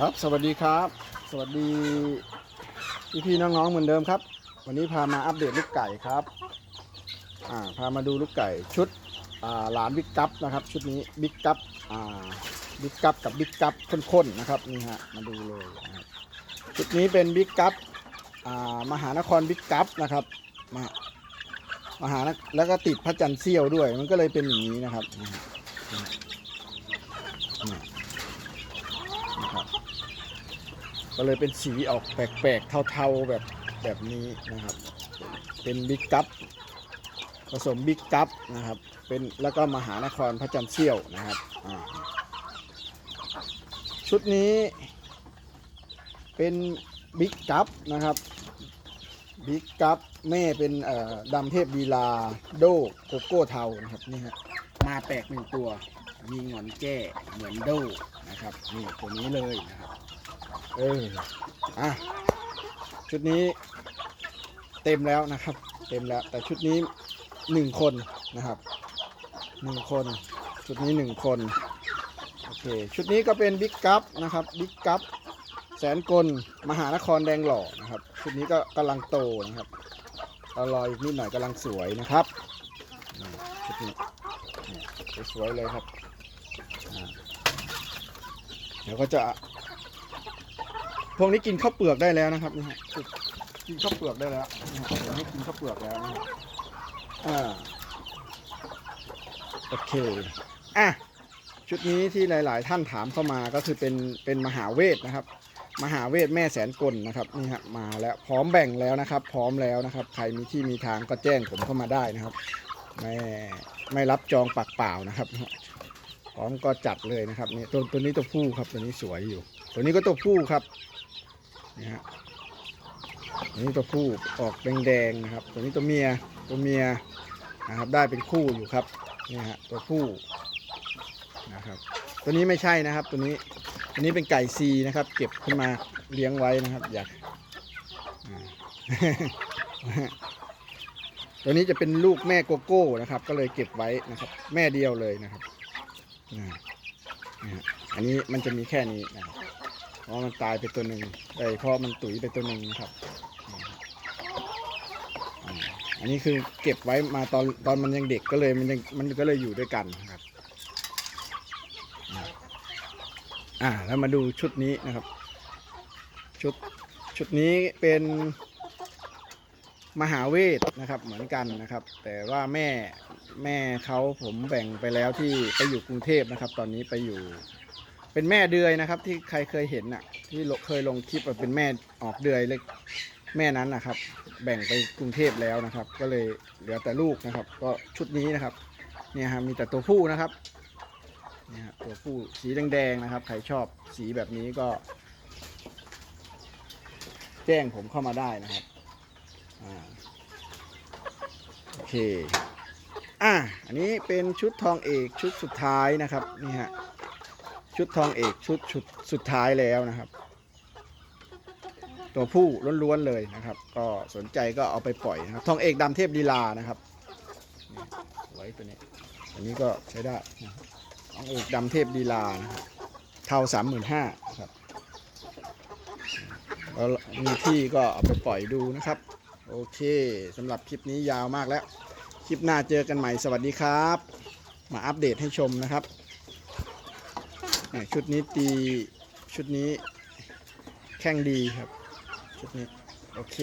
ครับสวัสดีครับ สวัสดีพี่พี่ๆน้องๆเหมือนเดิมครับ วันนี้พามาอัปเดตลูกไก่ครับอ่าพามาดูลูกไก่ชุดอ่าหลานบิ๊กกัปนะครับชุดนี้บิ๊กกัปอ่าบิ๊กกัปกับบิ๊กกัปข้นๆนะครับนี่ฮะมาดูเลยนะครับชุดนี้เป็นบิ๊กกัปอ่ามหานครบิ๊กกัปนะครับมามหานแล้วก็ติดพระจันทร์เสี้ยวด้วย มันก็เลยเป็นอย่างนี้นะครับนี่ฮะนี่นะครับ ก็เลยเป็นสีออกแปลกๆเทาๆแบบแบบนี้นะครับ เป็นบิ๊กกัปผสมบิ๊กกัปนะครับ เป็นแล้วก็มหานครพระจันทร์เสี้ยวนะครับ ชุดนี้เป็นบิ๊กกัปนะครับบิ๊กกัปแม่เป็นดำเทพดีลาโดโกโก้เทานะครับนี่ฮะมาแปลกหนึ่งตัว มีหงอนแก้เหมือนโดนะครับนี่ตัวนี้เลยนะครับ เอออะชุดนี้เต็มแล้วนะครับ เต็มแล้วแต่ชุดนี้หนึ่งคนนะครับหนึ่งคน ชุดนี้หนึ่งคนโอเคชุดนี้ก็เป็นบิ๊กกัปนะครับบิ๊กกัปแสนกลมหานครแดงหล่อนะครับ ชุดนี้ก็กำลังโตนะครับเรารออีกนิดหน่อยกำลังสวยนะครับชุดนี้สวยเลยครับเดี๋ยวก็จะ พวกนี้กินข้าวเปลือกได้แล้วนะครับนี่ฮะกินข้าวเปลือกได้แล้วนะฮะเดี๋ยวให้กินข้าวเปลือกแล้วนะฮะอ่าโอเคอะชุดนี้ที่หลาย ๆ ท่านถามเข้ามาก็คือเป็นเป็นมหาเวทนะครับ มหาเวทแม่แสนกลนะครับนี่ฮะมาแล้วพร้อมแบ่งแล้วนะครับ พร้อมแล้วนะครับ ใครมีที่มีทางก็แจ้งผมเข้ามาได้นะครับไม่ไม่รับจองปากเปล่านะครับพร้อมก็จัดเลยนะครับนี่ตัวตัวนี้ตัวผู้ครับตัวนี้สวยอยู่ ตัวนี้ก็ตัวผู้ครับ นี่ฮะตัวนี้ตัวผู้ออกแดงๆนะครับ ตัวนี้ตัวเมียตัวเมียนะครับได้เป็นคู่อยู่ครับนี่ฮะตัวผู้นะครับ ตัวนี้ไม่ใช่นะครับ ตัวนี้ตัวนี้เป็นไก่ซีนะครับ เก็บขึ้นมาเลี้ยงไว้นะครับอยากตัวนี้จะเป็นลูกแม่โกโก้นะครับ ก็เลยเก็บไว้นะครับ แม่เดียวเลยนะครับนี่ฮะอันนี้มันจะมีแค่นี้นะครับ เพราะมันตายไปตัวหนึ่งไอ้เพราะมันตุ๋ยไปตัวหนึ่งครับ อันนี้คือเก็บไว้มาตอนตอนมันยังเด็กก็เลยมันยังมันก็เลยอยู่ด้วยกันครับ อ่าแล้วมาดูชุดนี้นะครับ ชุดชุดนี้เป็นมหาเวทนะครับเหมือนกันนะครับ แต่ว่าแม่แม่เขาผมแบ่งไปแล้วที่ไปอยู่กรุงเทพนะครับ ตอนนี้ไปอยู่ เป็นแม่เดือยนะครับ ที่ใครเคยเห็นน่ะ ที่เคยลงคลิปว่าเป็นแม่ออกเดือยเล็กแม่นั้นนะครับ แบ่งไปกรุงเทพแล้วนะครับ ก็เลยเหลือแต่ลูกนะครับ ก็ชุดนี้นะครับเนี่ยฮะมีแต่ตัวผู้นะครับเนี่ยฮะตัวผู้สีแดงๆนะครับใครชอบสีแบบนี้ก็ แจ้งผมเข้ามาได้นะครับอ่าโอเคอะอันนี้เป็นชุดทองเอกชุดสุดท้ายนะครับนี่ฮะ ชุดทองเอกชุดชุดสุดท้ายแล้วนะครับ ตัวผู้ล้วนๆเลยนะครับ ก็สนใจก็เอาไปปล่อยนะครับ ทองเอกดำเทพลีลานะครับไว้ตัวนี้ อันนี้ก็ใช้ได้นะทองเอกดำเทพลีลานะครับเท่าสามหมื่นห้าครับแล้วมีที่ก็เอาไปปล่อยดูนะครับ โอเคสำหรับคลิปนี้ยาวมากแล้ว คลิปหน้าเจอกันใหม่สวัสดีครับ มาอัปเดตให้ชมนะครับ ชุดนี้ตีชุดนี้แข้งดีครับ ชุดนี้ โอเค